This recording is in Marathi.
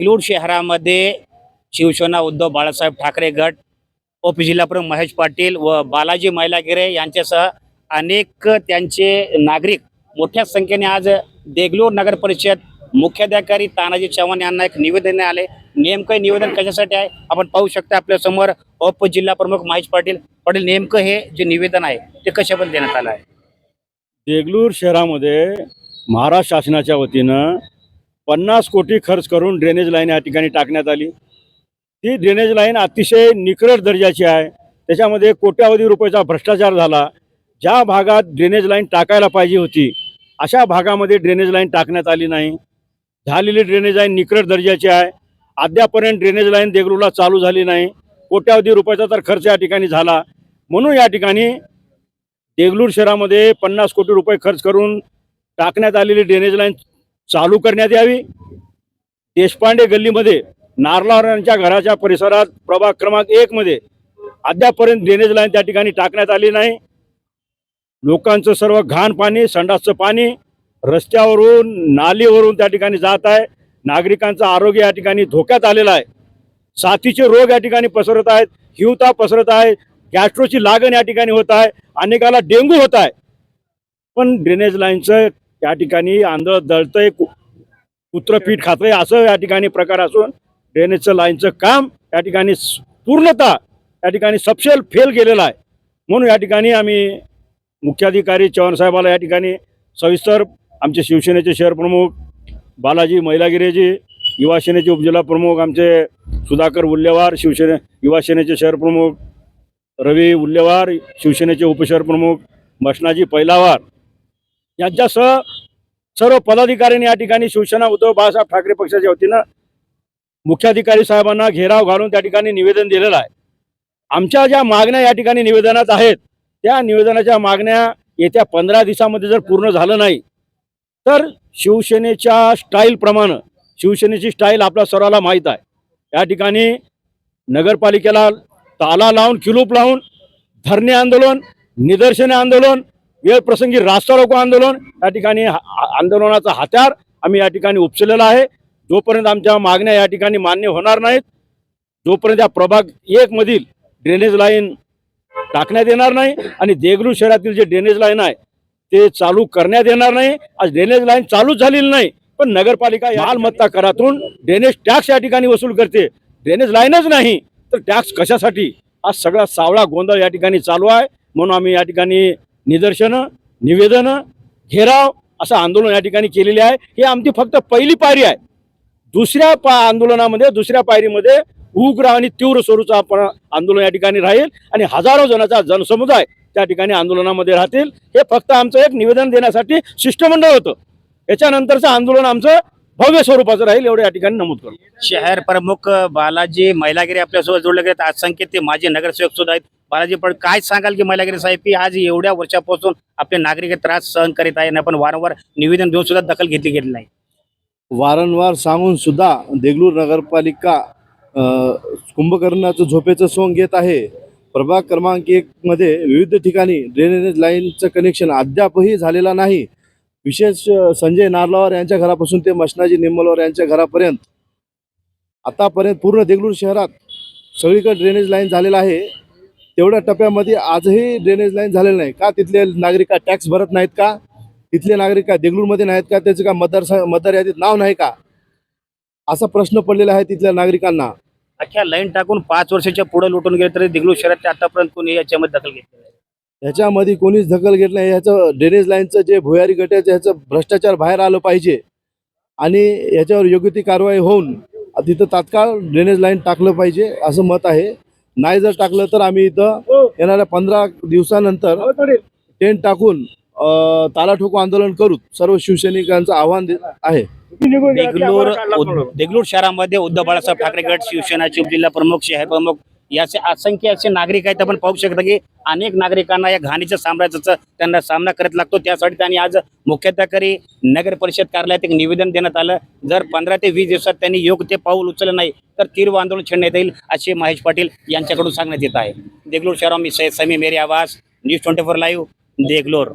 सिलूड शहरामध्ये शिवसेना उद्धव बाळासाहेब ठाकरे गट ओपी जिल्हा प्रमुख महेश पाटील व बालाजी मैलागिरे यांच्यासह अनेक त्यांचे नागरिक मोठ्या संख्येने आज देगलूर नगर परिषद मुख्याधिकारी तानाजी चव्हाण यांना एक निवेदन आले. नेमकं हे निवेदन कशासाठी आहे? आपण पाहू शकता आपल्यासमोर उप जिल्हा प्रमुख महेश पाटील. पाटील नेमकं हे जे निवेदन आहे ते कशाबद्दल देण्यात आलं आहे? देगलूर शहरामध्ये महाराष्ट्र शासनाच्या वतीनं पन्नास कोटी खर्च करून ड्रेनेज लाईन या ठिकाणी टाकण्यात आली. ती ड्रेनेज लाईन अतिशय निकरट दर्जाची आहे. त्याच्यामध्ये कोट्यावधी रुपयाचा भ्रष्टाचार झाला. ज्या भागात ड्रेनेज लाईन टाकायला पाहिजे होती अशा भागामध्ये ड्रेनेज लाईन टाकण्यात आली नाही. झालेली ड्रेनेज लाईन निकरट दर्जाची आहे. अद्यापर्यंत ड्रेनेज लाईन देगलूरला चालू झाली नाही. कोट्यावधी रुपयाचा तर खर्च या ठिकाणी झाला. म्हणून या ठिकाणी देगलूर शहरामध्ये पन्नास कोटी रुपये खर्च करून टाकण्यात आलेली ड्रेनेज लाईन चालू करण्यात यावी. देशपांडे गल्लीमध्ये नारलावरांच्या घराच्या परिसरात प्रभाग क्रमांक एकमध्ये अद्यापर्यंत ड्रेनेज लाईन त्या ठिकाणी टाकण्यात आली नाही. लोकांचं सर्व घाण पाणी संडासचं पाणी रस्त्यावरून नालीवरून त्या ठिकाणी जात आहे. नागरिकांचं आरोग्य या ठिकाणी धोक्यात आलेलं आहे. साथीचे रोग या ठिकाणी पसरत आहेत. हिवता पसरत आहे. गॅस्ट्रोची लागण या ठिकाणी होत आहे. अनेकाला डेंगू होत आहे. पण ड्रेनेज लाईनचं या ठिकाणी आंधळ दळतंय कु- पीठ खातंय असं या ठिकाणी प्रकार असून ड्रेनेजचं लाईनचं काम या ठिकाणी पूर्णतः या ठिकाणी सपशेल फेल गेलेलं आहे. म्हणून या ठिकाणी आम्ही मुख्याधिकारी चव्हाण साहेबाला या ठिकाणी सविस्तर आमचे शिवसेनेचे शहर प्रमुख बालाजी मैलागिरेजी युवा सेनेचे उपजिल्हा प्रमुख आमचे सुधाकर उल्लेवार शिवसेने युवा सेनेचे शहर प्रमुख रवी उल्लेवार शिवसेनेचे उपशहर प्रमुख मशनाजी पैलावार यांच्यासह सर्व पदाधिकाऱ्यांनी या ठिकाणी शिवसेना उद्धव बाळासाहेब ठाकरे पक्षाच्या वतीनं मुख्याधिकारी साहेबांना घेराव घालून त्या ठिकाणी निवेदन दिलेलं आहे. आमच्या ज्या मागण्या या ठिकाणी निवेदनात आहेत त्या निवेदनाच्या मागण्या येत्या पंधरा दिवसामध्ये जर पूर्ण झालं नाही तर शिवसेनेच्या स्टाईलप्रमाणे शिवसेनेची स्टाईल आपल्या सर्वाला माहीत आहे. या ठिकाणी नगरपालिकेला ताला लावून किलूप लावून धरणे आंदोलन निदर्शने आंदोलन वेळ प्रसंगी रास्ता रोको आंदोलन. या ठिकाणी आंदोलनाचा हत्यार आम्ही या ठिकाणी उपसलेला आहे. जोपर्यंत आमच्या मागण्या या ठिकाणी मान्य होणार नाहीत जोपर्यंत या प्रभाग एक मधील ड्रेनेज लाईन टाकण्यात येणार नाही आणि देगलूर शहरातील जे ड्रेनेज लाईन आहे ते चालू करण्यात येणार नाही. आज ड्रेनेज लाईन चालूच झालेली नाही पण नगरपालिका या मालमत्ता करातून ड्रेनेज टॅक्स या ठिकाणी वसूल करते. ड्रेनेज लाईनच नाही तर टॅक्स कशासाठी? हा सगळा सावळा गोंधळ या ठिकाणी चालू आहे. म्हणून आम्ही या ठिकाणी निदर्शनं निवेदनं घेराव असं आंदोलन या ठिकाणी केलेले आहे. ही आमची फक्त पहिली पायरी आहे. दुसऱ्या पा आंदोलनामध्ये दुसऱ्या पायरीमध्ये उग्र आणि तीव्र स्वरूपचं आपण आंदोलन या ठिकाणी राहील आणि हजारो जणाचा जनसमुदाय त्या ठिकाणी आंदोलनामध्ये राहतील. हे फक्त आमचं एक निवेदन देण्यासाठी शिष्टमंडळ होतं. याच्यानंतरचं आंदोलन आमचं भव्य स्वरूपाचं राहील एवढं या ठिकाणी नमूद करू. शहर प्रमुख बालाजी मैलागिरी आपल्यासोबत जोडले गेले आज संकेत ते माजी नगरसेवक सुद्धा आहेत. बालाजी पण काय सांगाल की मैलागिरी साहेब की आज एवढ्या वर्षापासून आपले नागरिक त्रास सहन करीत आहे आणि आपण वारंवार निवेदन देऊन सुद्धा दखल घेतली गेली नाही. वारंवार सांगून सुद्धा देगलूर नगरपालिका अ, कुंभकर्णाचं झोपेचं सोंग घेत आहे. प्रभाग क्रमांक एक मध्ये विविध ठिकाणी ड्रेनेज लाईनचं कनेक्शन अद्यापही झालेलं नाही. विशेष संजय नारलावर यांच्या घरापासून ते मशनाजी निम्मलवर यांच्या घरापर्यंत. आतापर्यंत पूर्ण देगलूर शहरात सगळीकडे ड्रेनेज लाईन झालेलं आहे. तेवढ्या टप्प्यामध्ये आजही ड्रेनेज लाईन झालेलं नाही. का तिथले नागरिक टॅक्स भरत नाहीत का? तिथले नागरिक का देगलूरमध्ये नाहीत का? त्याचं का मतदार मतदार यादीत नाव नाही का? असा प्रश्न पडलेला आहे तिथल्या नागरिकांना. अख्ख्या लाईन टाकून पाच वर्षाच्या पुढे लुटून गेले तरी देगलूर शहरात आतापर्यंत कोणी याच्यामध्ये दखल घेतली ह्याच्यामध्ये कोणीच दखल घेत नाही. ह्याचं ड्रेनेज लाईनचं जे भुयारी गटाचं ह्याचं भ्रष्टाचार बाहेर आलं पाहिजे. आणि याच्यावर योग्य ती कारवाई होऊन तिथं तात्काळ ड्रेनेज लाईन टाकलं पाहिजे असं मत आहे. नाही जर टाकलं तर आम्ही इथं येणाऱ्या पंधरा दिवसानंतर टेंट टाकून ताला ठोको आंदोलन करू. सर्व शिवसैनिकांचं आव्हान आहे. देगलूर देगलूर शहरामध्ये उद्धव बाळासाहेब ठाकरे गट शिवसेनाचे उपजिल्हा प्रमुख शहर प्रमुख याचे असंख्य असे नागरिक आहेत आपण पाहू शकता की अनेक नागरिकांना या घाणीच्या साम्राज्याचा त्यांना सामना करत लागतो. त्यासाठी त्यांनी आज मुख्याधिकारी नगर परिषद कार्यालयात एक निवेदन देण्यात आलं. जर पंधरा ते वीस दिवसात त्यांनी योग्य ते पाऊल उचललं नाही तर तीव्र आंदोलन छेडण्यात येईल असे महेश पाटील यांच्याकडून सांगण्यात येत आहे. देगलूर शहरा मी Sami Meri Awaz. News twenty four live Deglur.